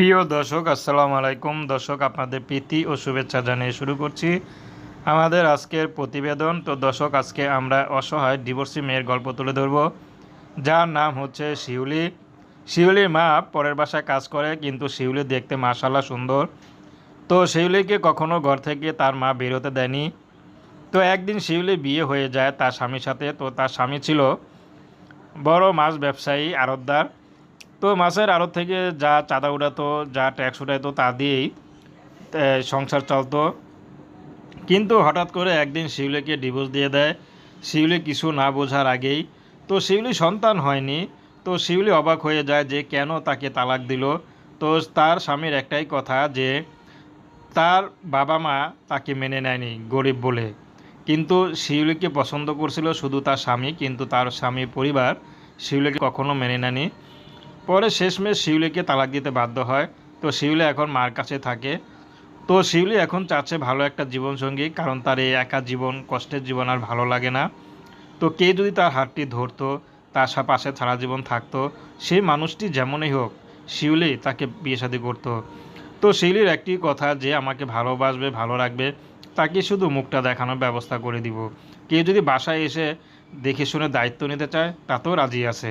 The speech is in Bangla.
প্রিয় দর্শক, আসসালামু আলাইকুম। দর্শক, আপনাদের প্রীতি ও শুভেচ্ছা জানিয়ে শুরু করছি আমাদের আজকের প্রতিবেদন। তো দর্শক, আজকে আমরা অসহায় ডিভোর্সি মেয়ের গল্প তুলে ধরব। যার নাম হচ্ছে শিউলি। শিউলির মা পরের বাসায় কাজ করে, কিন্তু শিউলি দেখতে মাশাল্লাহ সুন্দর। তো শিউলিকে কখনো ঘর থেকে তার মা বেরোতে দেয়নি। তো একদিন শিউলি বিয়ে হয়ে যায় তার স্বামীর সাথে। তো তার স্বামী ছিল বড় মাছ ব্যবসায়ী আড়তদার। তো মাছের আড়ত থেকে যা চাঁদা উঠাতো যা ট্যাক্স উঠাইতো তা দিয়েই সংসার চলতো। কিন্তু হঠাৎ করে একদিন শিউলিকে ডিভোর্স দিয়ে দেয়। শিউলি কিছু না বোঝার আগেই, তো শিউলি সন্তান হয়নি, তো শিউলি অবাক হয়ে যায় যে কেন তাকে তালাক দিল। তো তার স্বামীর একটাই কথা যে, তার বাবা মা তাকে মেনে নেয়নি, গরিব বলে। কিন্তু শিউলিকে পছন্দ করছিল শুধু তার স্বামী, কিন্তু তার স্বামী পরিবার শিউলিকে কখনো মেনে নেয়নি। পরে শেষমেশ শিউলিকে তালাক দিতে বাধ্য হয়। তো শিউলি এখন মার কাছে থাকে। তো শিউলি এখন চাচ্ছে ভালো একটা জীবনসঙ্গী, কারণ তার এই একা জীবন, কষ্টের জীবন আর ভালো লাগে না। তো কে যদি তার হাতটি ধরতো, তার পাশে সারা জীবন থাকতো, সেই মানুষটি যেমনই হোক, শিউলি তাকে বিয়ে শাদী করতো। তো শিউলির একটি কথা যে, আমাকে ভালোবাসবে, ভালো রাখবে, তাকে শুধু মুখটা দেখানোর ব্যবস্থা করে দিব। কেউ যদি বাসায় এসে দেখে শুনে দায়িত্ব নিতে চায়, তাতেও রাজি আছে।